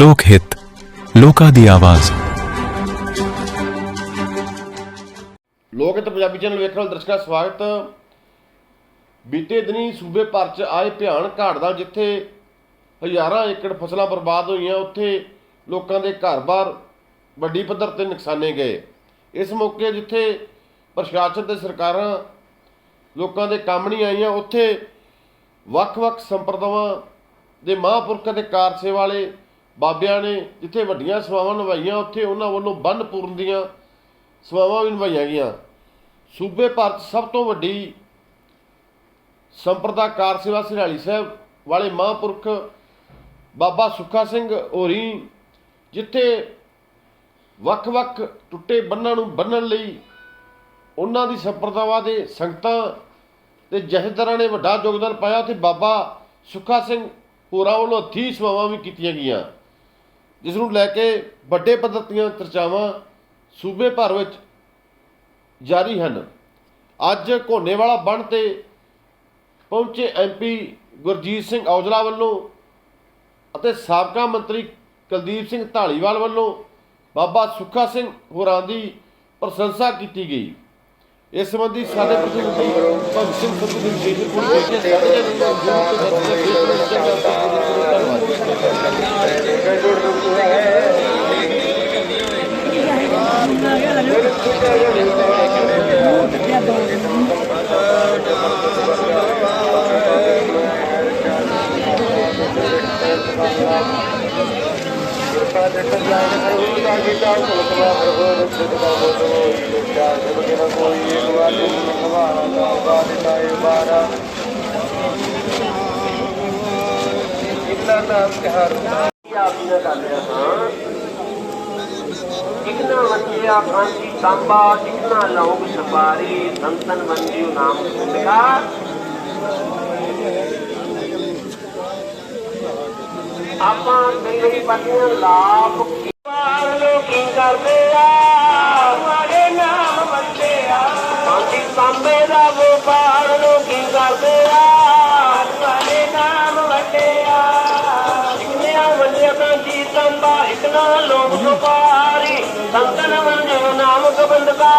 ਲੋਕ ਹਿੱਤ, ਲੋਕਾਂ ਦੀ ਆਵਾਜ਼। ਲੋਕ ਹਿੱਤ ਪੰਜਾਬੀ ਚੈਨਲ ਵੇਖਣ ਵਾਲੇ ਦਰਸ਼ਕਾਂ ਦਾ ਸਵਾਗਤ। ਬੀਤੇ ਦਿਨੀ ਸੂਬੇ ਭਰ ਚ ਆਏ ਭਿਆਨ ਘਾੜ ਦਾ, ਜਿੱਥੇ ਹਜ਼ਾਰਾਂ ਏਕੜ ਫਸਲਾਂ ਬਰਬਾਦ ਹੋਈਆਂ, ਉੱਥੇ ਲੋਕਾਂ ਦੇ ਘਰ-ਬਾਰ ਵੱਡੀ ਪੱਧਰ ਤੇ ਨੁਕਸਾਨੇ ਗਏ। ਇਸ ਮੌਕੇ ਜਿੱਥੇ ਪ੍ਰਸ਼ਾਸਨ ਤੇ ਸਰਕਾਰਾਂ ਲੋਕਾਂ ਦੇ ਕੰਮ ਨਹੀਂ ਆਈਆਂ, ਉੱਥੇ ਵੱਖ-ਵੱਖ ਸੰਪਰਦਾਵਾਂ ਦੇ ਮਹਾਂਪੁਰਖਾਂ ਦੇ ਕਾਰ ਸੇਵਾ ਵਾਲੇ ਬਾਬਿਆਂ ਨੇ ਜਿੱਥੇ ਵੱਡੀਆਂ ਸੇਵਾਵਾਂ ਨਿਭਾਈਆਂ, ਉੱਥੇ ਉਹਨਾਂ ਵੱਲੋਂ ਬੰਨ ਪੂਰਨ ਦੀਆਂ ਸੇਵਾਵਾਂ ਵੀ ਨਿਭਾਈਆਂ ਗਈਆਂ। ਸੂਬੇ ਭਰ 'ਚ ਸਭ ਤੋਂ ਵੱਡੀ ਸੰਪਰਦਾ ਕਾਰ ਸੇਵਾ ਸਿਰਾਲੀ ਸਾਹਿਬ ਵਾਲੇ ਮਹਾਂਪੁਰਖ ਬਾਬਾ ਸੁੱਖਾ ਸਿੰਘ ਹੋਰੀ, ਜਿੱਥੇ ਵੱਖ-ਵੱਖ ਟੁੱਟੇ ਬੰਨਾਂ ਨੂੰ ਬੰਨਣ ਲਈ ਉਹਨਾਂ ਦੀ ਸੰਪਰਦਾਵਾਂ ਦੇ ਸੰਗਤਾਂ ਤੇ ਜਹੇਦਾਰਾਂ ਨੇ ਵੱਡਾ ਯੋਗਦਾਨ ਪਾਇਆ ਤੇ ਬਾਬਾ ਸੁੱਖਾ ਸਿੰਘ ਹੋਰਾਂ ਵੱਲੋਂ ਹੱਥੀਂ ਸੇਵਾਵਾਂ ਵੀ ਕੀਤੀਆਂ ਗਈਆਂ। ਜਿਸ ਨੂੰ ਲੈ ਕੇ ਵੱਡੇ ਪੱਧਰ ਦੀਆਂ ਚਰਚਾਵਾਂ ਸੂਬੇ ਭਰ ਵਿੱਚ ਜਾਰੀ ਹਨ। ਅੱਜ ਘੋਨੇਵਾਲਾ ਬਣ ਤੇ ਪਹੁੰਚੇ ਐਮਪੀ ਗੁਰਜੀਤ ਸਿੰਘ ਔਜਲਾ ਵੱਲੋਂ ਅਤੇ ਸਾਬਕਾ ਮੰਤਰੀ ਕੁਲਦੀਪ ਸਿੰਘ ਢਾਲੀਵਾਲ ਵੱਲੋਂ ਬਾਬਾ ਸੁੱਖਾ ਸਿੰਘ ਹੋਰਾਂ ਦੀ ਪ੍ਰਸ਼ੰਸਾ ਕੀਤੀ ਗਈ। ਇਸ ਸੰਬੰਧੀ ਸਾਡੇ ਪ੍ਰਤੀਨਿਧੀ ਭਗਤ ਸਿੰਘ ਸੰਧੂ ਦੀ ਵਿਸ਼ੇਸ਼ ਰਿਪੋਰਟ ਪੇਸ਼ ਹੈ ਸਾਡੇ ਜਨਰਲ ਨਾਮ ਕਹਾਰੂ ਜੋਨ ਤੇ ਸਤਿ ਸ੍ਰੀ ਅਕਾਲ ਇਕਨਾ ਵੰਜਿਆ ਕਾਂਤੀ ਤਾਂਬਾ ਇਕਨਾ ਲੌਂਗ ਸਪਾਰੀ ਸੰਤਨ ਵੰਜਿਓ ਨਾਮ ਸੁੰਦਗਾ ਆਪਾਂ ਤੇਰੀ ਬੰਦੇ ਲਾਭ ਪਾਰ ਲੋਕੀ ਕਰਦੇ ਆ? ਤਾਂਬਾ ਇਕਨਾ ਲੋਕ ਸੁਪਾਰੀ ਸੰਤਨ ਵੰਜਿਓ ਨਾਮ ਗੋਬਿੰਦਕਾ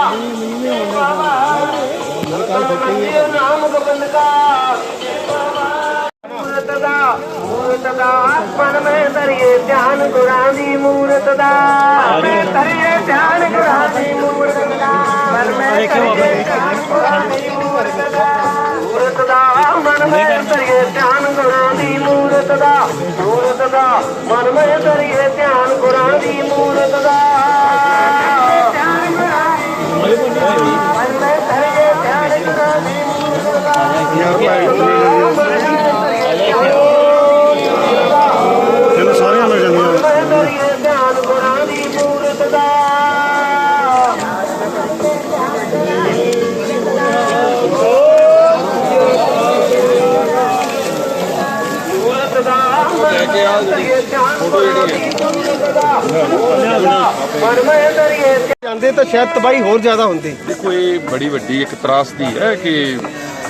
ਵੰਜਿਓ ਨਾਮ ਗੋਬਿੰਦਕਾ ਮੂਰਤ ਦਾ ਮੂਰਤ ਦਾ ਮਨ ਮੈਂ ਧਰਿਏ ਧਿਆਨ ਗੁਰਾਂ ਦੀ ਮੂਰਤ ਦਾ ਮੂਰਤ ਦਾ। ਮਨ ਮੈਂ ਧਰਿਏ ਧਿਆਨ ਗੁਰਾਂ ਦੀ ਮੂਰਤ ਦਾ। ਮੂਰਤ ਦਾ ਮਨ ਮੈਂ ਧਰਿਏ ਧਿਆਨ ਗੁਰਾਂ ਦੀ ਮੂਰਤ ਦਾ। ਮਨ ਮੈਂ ਧਰਿਏ ਧਿਆਨ ਗੁਰਾਂ ਦੀ ਮੂਰਤ ਦਾ। ਜਾਂਦੇ ਤਾਂ ਸ਼ਾਇਦ ਤਬਾਹੀ ਹੋਰ ਜ਼ਿਆਦਾ ਹੁੰਦੀ। ਦੇਖੋ ਇਹ ਬੜੀ ਵੱਡੀ ਇੱਕ ਤਰਾਸਦੀ ਹੈ ਕਿ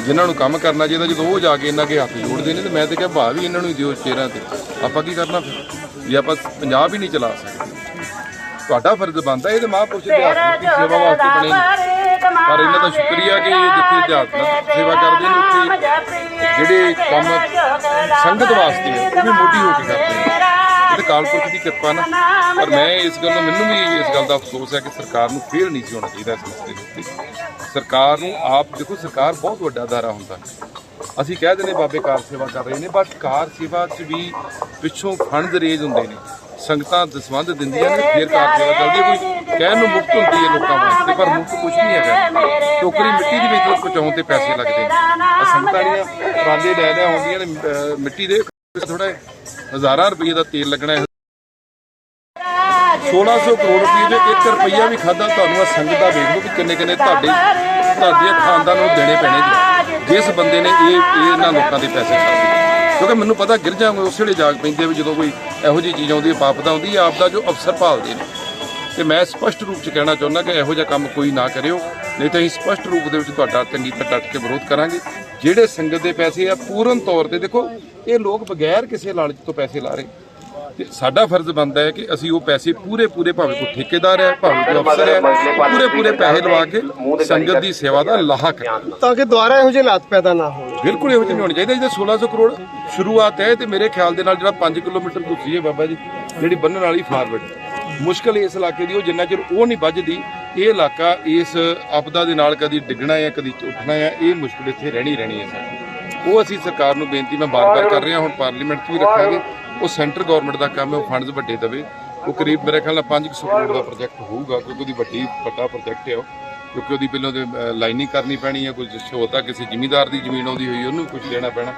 ਜਿਨ੍ਹਾਂ ਨੂੰ ਕੰਮ ਕਰਨਾ ਚਾਹੀਦਾ ਜਦੋਂ ਉਹ ਜਾ ਕੇ ਇਹਨਾਂ ਕੇ ਹੱਥ ਜੋੜਦੇ ਨੇ ਤੇ ਮੈਂ ਤੇ ਕਿਹਾ ਭਾ ਵੀ ਇਹਨਾਂ ਨੂੰ ਹੀ ਦਿਓ ਚਿਹਰਾ ਤੇ। ਆਪਾਂ ਕੀ ਕਰਨਾ ਫਿਰ? ਜੇ ਆਪਾਂ ਪੰਜਾਬ ਹੀ ਨਹੀਂ ਚਲਾ ਸਕਦੇ ਤੁਹਾਡਾ ਫਰਜ਼ ਬਣਦਾ ਇਹ ਤੇ ਮਹਾਂਪੁਰਸ਼ ਦੇ ਹੱਥ ਦੀ ਸੇਵਾ ਵਾਸਤੇ ਬਣੇ। ਪਰ ਇਹਨਾਂ ਦਾ ਸ਼ੁਕਰੀਆ ਕਿ ਜਿੱਥੇ ਅਧਿਆਤਮਕ ਸੇਵਾ ਕਰਦੇ ਨੇ ਉੱਥੇ ਜਿਹੜੇ ਕੰਮ ਸੰਗਤ ਵਾਸਤੇ ਉਹ ਵੀ ਮੋਢੀ ਹੋ ਕੇ ਕਰਦੇ ਨੇ। ਇਹ ਤੇ ਕਾਲਪੁਰਖ ਦੀ ਕਿਰਪਾ ਨਾ ਪਰ ਮੈਂ ਇਸ ਗੱਲ ਨੂੰ ਮੈਨੂੰ ਵੀ ਇਸ ਗੱਲ ਦਾ ਅਫਸੋਸ ਹੈ ਕਿ ਸਰਕਾਰ ਨੂੰ ਫੇਲ ਨਹੀਂ ਸੀ ਹੋਣਾ ਚਾਹੀਦਾ ਇਸ ਮਸਲੇ ਦੇ ਉੱਤੇ। ਸਰਕਾਰ ਨੂੰ ਆਪ ਦੇਖੋ ਸਰਕਾਰ ਬਹੁਤ ਵੱਡਾ ਅਦਾਰਾ ਹੁੰਦਾ। ਅਸੀਂ ਕਹਿ ਦਿੰਦੇ ਬਾਬੇ ਕਾਰ ਸੇਵਾ ਕਰ ਰਹੇ ਨੇ ਬਟ ਕਾਰ ਸੇਵਾ 'ਚ ਵੀ ਪਿੱਛੋਂ ਫੰਡ ਰੇਜ਼ ਹੁੰਦੇ ਨੇ। ਸੰਗਤਾਂ ਦਸਵੰਧ ਦਿੰਦੀਆਂ ਨੇ ਫਿਰ ਕਾਰ ਸੇਵਾ ਚੱਲਦੀ। ਕੋਈ ਕਹਿਣ ਨੂੰ ਮੁਫਤ ਹੁੰਦੀ ਹੈ ਲੋਕਾਂ ਵਾਸਤੇ ਪਰ ਮੁਫਤ ਕੁਝ ਨਹੀਂ ਹੈਗਾ। ਟੋਕਰੀ ਮਿੱਟੀ ਦੇ ਵਿੱਚ ਪਹੁੰਚਾਉਣ ਤੇ ਪੈਸੇ ਲੱਗਦੇ ਨੇ। ਸੰਗਤਾਂ ਦੀਆਂ ਟਰਾਲੇ ਲੈ ਲੈ ਆਉਂਦੀਆਂ ਨੇ ਮਿੱਟੀ ਦੇ ਥੋੜਾ ਹਜ਼ਾਰਾਂ ਰੁਪਏ ਦਾ ਤੇਲ ਲੱਗਣਾ ਹੈ। 1600 ਕਰੋੜ ਰੁਪਏ ਦੇ 1 ਰੁਪਈਆ ਵੀ ਖਾਦਾ ਤੁਹਾਨੂੰ ਆ ਸੰਗਤ ਦਾ ਵੇਖ ਲਓ ਕਿ ਕਿੰਨੇ ਕਿੰਨੇ ਤੁਹਾਡੇ ਤੁਹਾਡੇ ਖਾਨਦਾਨ ਨੂੰ ਦੇਣੇ ਪੈਣੇ ਜੀ। ਜਿਸ ਬੰਦੇ ਨੇ ਇਹ ਇਹ ਇਹਨਾਂ ਲੋਕਾਂ ਦੇ ਪੈਸੇ ਖਾਦੇ ਕਿਉਂਕਿ ਮੈਨੂੰ ਪਤਾ ਗਿਰ ਜਾਵਾਂਗੇ, ਉਸ ਵੇਲੇ ਜਾਗ ਪੈਂਦੇ ਵੀ ਜਦੋਂ ਕੋਈ ਇਹੋ ਜਿਹੀ ਚੀਜ਼ ਆਉਂਦੀ ਹੈ ਪਾਪਦਾ ਆਉਂਦੀ ਹੈ, ਆਪ ਦਾ ਜੋ ਅਫਸਰ ਭਾਲਦੇ ਨੇ। ਤੇ ਮੈਂ ਸਪਸ਼ਟ ਰੂਪ 'ਚ ਕਹਿਣਾ ਚਾਹੁੰਦਾ ਕਿ ਇਹੋ ਜਿਹਾ ਕੰਮ ਕੋਈ ਨਾ ਕਰਿਓ। ਨਹੀਂ ਤਾਂ ਅਸੀਂ ਸਪਸ਼ਟ ਰੂਪ ਦੇ ਵਿੱਚ ਤੁਹਾਡਾ ਚੰਗੀ ਤਰ੍ਹਾਂ ਡਟ ਕੇ ਵਿਰੋਧ ਕਰਾਂਗੇ। ਜਿਹੜੇ ਸੰਗਤ ਦੇ ਪੈਸੇ ਆ ਪੂਰਨ ਤੌਰ ਤੇ ਦੇਖੋ ਇਹ ਲੋਕ ਬਗੈਰ ਕਿਸੇ ਲਾਲਚ ਤੋਂ ਪੈਸੇ ਲਾ ਰਹੇ। ਤੇ ਸਾਡਾ ਫਰਜ਼ ਬਣਦਾ ਹੈ ਕਿ ਅਸੀਂ ਉਹ ਪੈਸੇ ਪੂਰੇ ਪੂਰੇ ਭਾਵੇਂ ਕੋਈ ਠੇਕੇਦਾਰ ਹੈ ਭਾਵੇਂ ਕੋਈ ਅਫਸਰ ਹੈ ਪੂਰੇ ਪੂਰੇ ਪੈਸੇ ਲਵਾ ਕੇ ਸੰਗਤ ਦੀ ਸੇਵਾ ਦਾ ਲਾਹਾ ਕਰੀਏ ਤਾਂ ਕਿ ਦੁਬਾਰਾ ਇਹੋ ਜਿਹੇ ਹਾਲਾਤ ਪੈਦਾ ਨਾ ਹੋਣ। ਬਿਲਕੁਲ ਇਹੋ ਜਿਹੀ ਨਹੀਂ ਹੋਣੀ ਚਾਹੀਦੀ। ਜਿਹਦੇ 1600 ਕਰੋੜ ਸ਼ੁਰੂਆਤ ਹੈ ਤੇ ਮੇਰੇ ਖਿਆਲ ਦੇ ਨਾਲ ਜਿਹੜਾ 5 ਕਿਲੋਮੀਟਰ ਤੁਸੀਂ ਹੈ ਬਾਬਾ ਜੀ ਜਿਹੜੀ ਬੰਨਣ ਵਾਲੀ ਫਾਰਵਰਡ। ਮੁਸ਼ਕਲ ਇਸ ਇਲਾਕੇ ਦੀ ਉਹ ਜਿੰਨਾ ਚਿਰ ਉਹ ਨਹੀਂ ਵੱਜਦੀ ਇਹ ਇਲਾਕਾ ਇਸ ਆਪਦਾ ਦੇ ਨਾਲ ਕਦੀ ਡਿੱਗਣਾ ਹੈ ਕਦੀ ਉੱਠਣਾ ਹੈ ਇਹ ਮੁਸ਼ਕਲ ਇੱਥੇ ਰਹਿਣੀ ਰਹਿਣੀ ਹੈ ਸਾਡੀ ਉਹ ਅਸੀਂ ਸਰਕਾਰ ਨੂੰ ਬੇਨਤੀ, ਮੈਂ ਬਾਰ-ਬਾਰ ਕਰ ਰਿਹਾ, ਹੁਣ ਪਾਰਲੀਮੈਂਟ 'ਚ ਵੀ ਰੱਖਾਂਗੇ। ਉਹ ਸੈਂਟਰ ਗਵਰਨਮੈਂਟ ਦਾ ਕੰਮ ਹੈ, ਉਹ ਫੰਡਸ ਵੱਡੇ ਦੇਵੇ। ਉਹ ਕਰੀਬ ਮੇਰੇ ਖਿਆਲ ਨਾਲ 500 ਕਰੋੜ ਦਾ ਪ੍ਰੋਜੈਕਟ ਹੋਊਗਾ, ਕਿਉਂਕਿ ਉਹਦੀ ਵੱਡੀ, ਵੱਡਾ ਪ੍ਰੋਜੈਕਟ ਹੈ ਉਹ। ਕਿਉਂਕਿ ਉਹਦੀ ਪਹਿਲਾਂ ਤੇ ਲਾਈਨਿੰਗ ਕਰਨੀ ਪੈਣੀ ਹੈ, ਕੁਝ ਛੋਤਾ ਕਿਸੇ ਜ਼ਿਮੀਂਦਾਰ ਦੀ ਜ਼ਮੀਨ ਆਉਂਦੀ ਹੋਈ, ਉਹਨੂੰ ਕੁਝ ਦੇਣਾ ਪੈਣਾ।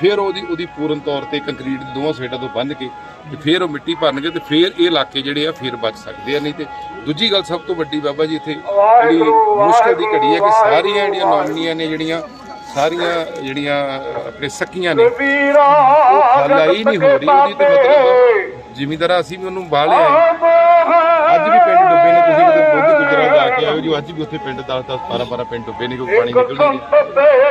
ਫਿਰ ਉਹਦੀ ਉਹਦੀ ਪੂਰਨ ਤੌਰ ਤੇ ਕੰਕਰੀਟ ਦੀ ਦੋਵਾਂ ਸਾਈਡਾਂ ਤੋਂ ਬੰਨ੍ਹ ਕੇ ਤੇ ਫਿਰ ਉਹ ਮਿੱਟੀ ਭਰਨਗੇ ਤੇ ਫਿਰ ਇਹ ਇਲਾਕੇ ਜਿਹੜੇ ਆ ਫਿਰ ਬਚ ਸਕਦੇ ਆ ਨਹੀਂ ਤੇ ਦੂਜੀ ਗੱਲ ਸਭ ਤੋਂ ਵੱਡੀ ਬਾਬਾ ਜੀ ਇੱਥੇ ਜਿਹੜੀ ਮੁਸ਼ਕਲ ਦੀ ਘੜੀ ਹੈ ਕਿ ਸਾਰੀਆਂ ਜਿਹੜੀਆਂ ਨੌਮਨੀਆਂ ਨੇ ਜਿਹੜੀਆਂ ਸਾਰੀਆਂ ਜਿਹੜੀਆਂ ਆਪਣੇ ਸਕੀਆਂ ਨੇ ਉਹ ਖਾਲਾਈ ਨਹੀਂ ਹੋ ਰਹੀ ਉਹਦੀ ਤੇ ਮਤਲਬ ਜ਼ਿਮੀਂਦਾਰਾ ਅਸੀਂ ਵੀ ਉਹਨੂੰ ਬਾਹ ਲਿਆ ਅੱਜ ਵੀ ਪਿੰਡ ਡੁੱਬੇ ਨੇ ਤੁਸੀਂ ਕਿਤੇ ਬੋਧੀ ਗੁਜਰਾ ਜਾ ਕੇ ਆਇਓ ਜੋ ਅੱਜ ਵੀ ਉੱਥੇ ਪਿੰਡ 10 10 12 12 ਪਿੰਡ ਡੁੱਬੇ ਨੇ ਕੋਈ ਪਾਣੀ ਨਿਕਲ ਨਹੀਂ। ਰਿਹਾ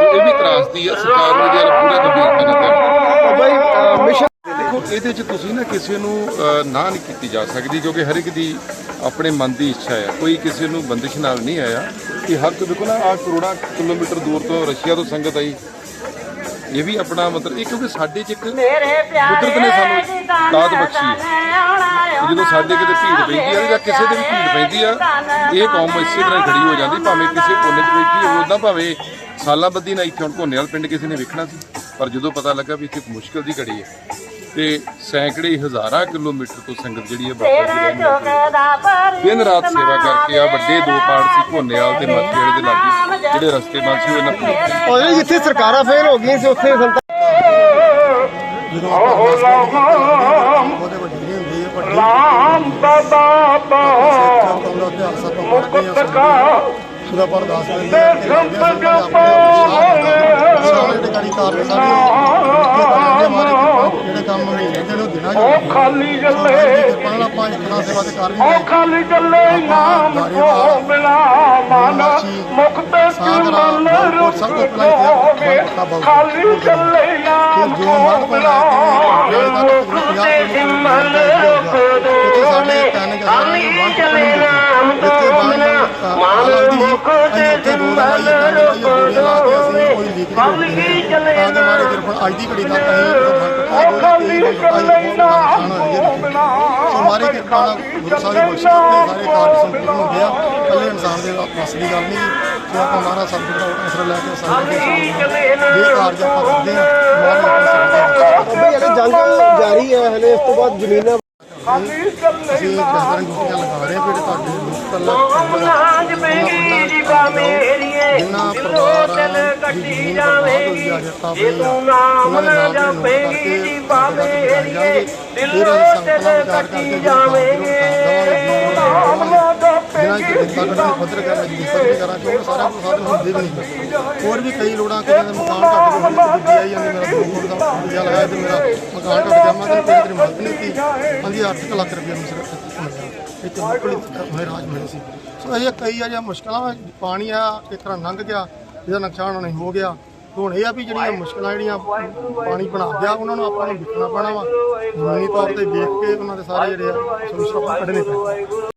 ਸੋ ਇਹ ਵੀ ਤਰਾਸਦੀ ਹੈ ਸਰਕਾਰ ਨੂੰ ਵੱਲ ਪੂਰਾ ਗੰਭੀਰਤਾ ਨਾਲ ਧਿਆਨ ਅਹ ਮਿਸ਼ਨ ਦੇਖੋ ਇਹਦੇ 'ਚ ਤੁਸੀਂ ਨਾ ਕਿਸੇ ਨੂੰ ਨਾ ਨਹੀਂ ਕੀਤੀ ਜਾ ਸਕਦੀ ਕਿਉਂਕਿ ਹਰ ਇੱਕ ਦੀ ਆਪਣੇ ਮਨ ਦੀ ਇੱਛਾ ਹੈ। ਕੋਈ ਕਿਸੇ ਨੂੰ ਬੰਦਿਸ਼ ਨਾਲ ਨਹੀਂ ਆਇਆ ਕਿ ਹਰ ਕੋਈ ਦੇਖੋ ਨਾ ਆ ਕਰੋੜਾਂ ਕਿਲੋਮੀਟਰ ਦੂਰ ਤੋਂ ਰਸ਼ੀਆ ਤੋਂ ਸੰਗਤ ਆਈ। ਇਹ ਵੀ ਆਪਣਾ ਮਤਲਬ ਇਹ ਕਿਉਂਕਿ ਸਾਡੇ 'ਚ ਇੱਕ ਕੁਦਰਤ ਨੇ ਸਾਨੂੰ ਦਾਤ ਬਖਸ਼ੀ। ਹੈ ਜਦੋਂ ਸਾਡੇ ਕਿਤੇ ਭੀੜ ਪੈਂਦੀ ਆ ਜਾਂ ਕਿਸੇ ਦੇ ਵੀ ਭੀੜ ਪੈਂਦੀ ਆ ਇਹ ਕੌਮ ਇਸੇ ਤਰ੍ਹਾਂ ਹੀ ਖੜੀ ਹੋ ਜਾਂਦੀ ਭਾਵੇਂ ਕਿਸੇ ਕੋਨੇ 'ਚ ਬੈਠੀ ਹੋਵੇ ਉਦਾਂ ਭਾਵੇਂ ਸਾਲਾਂ ਬੱਦੀ ਨਾ ਇੱਥੇ ਹੁਣ ਘੋਨੇਵਾਲ ਪਿੰਡ ਕਿਸੇ ਨੇ ਵੇਖਣਾ ਸੀ ਪਰ ਜਦੋਂ ਪਤਾ ਲੱਗਾ ਵੀ ਇੱਥੇ ਇੱਕ ਮੁਸ਼ਕਲ ਦੀ ਘੜੀ ਹੈ ਤੇ ਸੈਂਕੜੇ ਹਜ਼ਾਰਾਂ ਕਿਲੋਮੀਟਰ ਤੋਂ ਸੰਗਤ ਜਿਹੜੀ ਹੈ ਬਾਬਾ ਜੀ ਦਿਨ ਰਾਤ ਸੇਵਾ ਕਰਕੇ ਆ ਵੱਡੇ ਦੋ ਪਾਰਟ ਸੀ ਘੋਨੇਵਾਲ ਤੇ ਮੱਥੇੜ ਦੇ ਲਾਗੇ ਜਿਹੜੇ ਰਸਤੇ ਬੰਦ ਸੀ ਉਹ ਇਹਨਾਂ ਪੂਰੇ ਔਰ ਜਿੱਥੇ ਸਰਕਾਰਾਂ ਫੇਲ ਹੋ ਗਈਆਂ ਸੀ ਉੱਥੇ ਸੰਤਾਂ ਰਾਮ ਬਾਬਾ ਮੁਕਤ ਕਾ ਸੁਦਾ ਪਰਦਾਸ ਕਰੀ ਤੇ ਸੰਤ ਜਪੋ ਸਾਰੇ ਟਿਕਾਰੀ ਕਾਰਨ ਸਾਡੇ ਜਿਹੜੇ ਕੰਮ ਨਹੀਂ ਰਹਿੰਦੇ ਨੇ ਉਹ ਦਿਨਾਂ ਉਹ ਖਾਲੀ ਚੱਲੇ ਕਿਰਪਾ ਨਾਲ ਆਪਾਂ ਇੱਕ ਨਾਲ ਸੇਵਾ ਤੇ ਕਰ ਵੀ ਉਹ ਖਾਲੀ ਚੱਲੇ ਨਾਮ ਕੋ ਮਿਲਾ ਮਨ। ਮੁਕਤ ਕਿਮਲ ਰੁਕੋਵੇ ਖਾਲੀ ਚੱਲੇ ਨਾਮ ਕੋ ਮਿਲਾ ਮੁਕਤ ਕਿਮਲ ਰੁਕੋਵੇ ਖਾਲੀ ਚੱਲੇ ਕੋ ਮਿਲਾ ਮਨ ਮੁਕਤ ਕਿਮਲ ਰੁਕੋਵੇ ਖਾਲੀ ਚੱਲੇ ਤਾਂ ਮਾਰੇ ਨਾਮ ਕਿਰਪਾ ਅੱਜ ਦੀ ਘੜੀ ਤੱਕ ਅਸੀਂ ਉਹ ਖਾਲੀ ਚੱਲੇ ਨਾਮ ਕੋ ਮਿਲਾ ਸੋ ਮਾਰੇ ਕਿਰਪਾ ਨਾਲ ਗੁਰੂ ਸਾਹਿਬ ਬਖਸ਼ਿਸ਼ ਤੇ ਸਾਰੇ ਕਾਰਜ ਸੰਪੂਰਨ ਹੋ ਗਿਆ ਕੱਲੇ ਇਨਸਾਨ ਦੇ ਦੀ ਗੱਲ ਨਹੀਂ। ਸੋ ਆਪਾਂ ਮਹਾਰਾਜ ਸਤਿਗੁਰੂ ਦਾ ਆਸਰਾ ਲੈ ਕੇ ਦੇ ਇਹ ਕਾਰਜ ਆਪਾਂ ਕਰਦੇ ਹਾਂ ਜੀ ਹਲੇ ਜੰਗ ਜਾਰੀ ਹੈ ਹਲੇ ਇਸ ਤੋਂ ਬਾਅਦ ਜ਼ਮੀਨਾਂ ਅਸੀਂ ਜਸਦਰਾਂ ਡਿਊਟੀਆਂ ਲਗਾ ਰਹੇ ਹਾਂ ਜਿਹੜੇ ਤੁਹਾਡੇ ਮੁਸਤਲ ਬਾ ਮੇਰੀਏ ਦਿਲੋਂ ਪਰਿਵਾਰਾਂ ਕੱਟੀ ਜਾਵੇਗੀ। ਜੇ ਤੂੰ ਨਾਮ ਨਾ ਜਪੇਗੀ ਬਾ ਮੇਰੀਏ ਦਿਲੋਂ ਦਿਲ ਕੱਟੀ ਜਾਵੇਗੀ। ਨਾਮ ਨਾ ਜਿਹਨਾਂ ਜਪੇਗੀ ਕਿ ਦਿੱਤਾ ਪੱਧਰ ਕਰਨ ਦੀ ਫ਼ਰਕ ਕਰਾਂ ਕਿ ਸਾਰਾ ਕੁਝ ਸਾਡੇ ਹੁੰਦੇ ਵੀ ਨਹੀਂ। ਹੋਰ ਵੀ ਕਈ ਲੋੜਾਂ, ਕਈਆਂ ਦੇ ਮਕਾਨ ਘੱਟ ਗਏ ਹੋਣੇ ਤੇ ਦੂਜੀ ਆਈ ਜਾਂਦੀ ਮੇਰਾ ਦੋ ਕਰੋੜ ਦਾ ਰੁਪਇਆ ਲਾਇਆ ਤੇ ਮੇਰਾ ਮਕਾਨ ਘੱਟ ਗਿਆ, ਮੈਂ ਤਾਂ ਤੇਰੀ ਮਦਦ ਨਹੀਂ ਕੀਤੀ ਹਾਂਜੀ 8 ਲੱਖ ਰੁਪਇਆ ਮੈਂ ਸਿਰਫ ਮਿਲਿਆ ਇਹ ਤੇ ਬਿਲਕੁਲ ਰਾਜ ਮਿਲੇ ਸੀ। ਸੋ ਇਹ ਕਈ ਆ ਜਾਂ ਮੁਸ਼ਕਲਾਂ ਪਾਣੀ ਆ, ਇੱਕ ਤਰ੍ਹਾਂ ਲੰਘ ਗਿਆ ਇਹਦਾ ਨੁਕਸਾਨ ਨਹੀਂ ਹੋ ਗਿਆ। ਹੁਣ ਇਹ ਆ ਵੀ ਜਿਹੜੀਆਂ ਮੁਸ਼ਕਲਾਂ ਜਿਹੜੀਆਂ ਪਾਣੀ ਬਣਾ ਗਿਆ, ਉਹਨਾਂ ਨੂੰ ਆਪਾਂ ਨੂੰ ਦੇਖਣਾ ਪੈਣਾ ਵਾ। ਜ਼ਮੀਨੀ ਤੌਰ ਤੇ ਦੇਖ ਕੇ ਉਹਨਾਂ ਦੇ ਸਾਰੇ ਜਿਹੜੇ ਆ ਸੋਲੂਸ਼ਨ ਆਪਾਂ ਕੱਢਣੇ ਪੈਣੇ।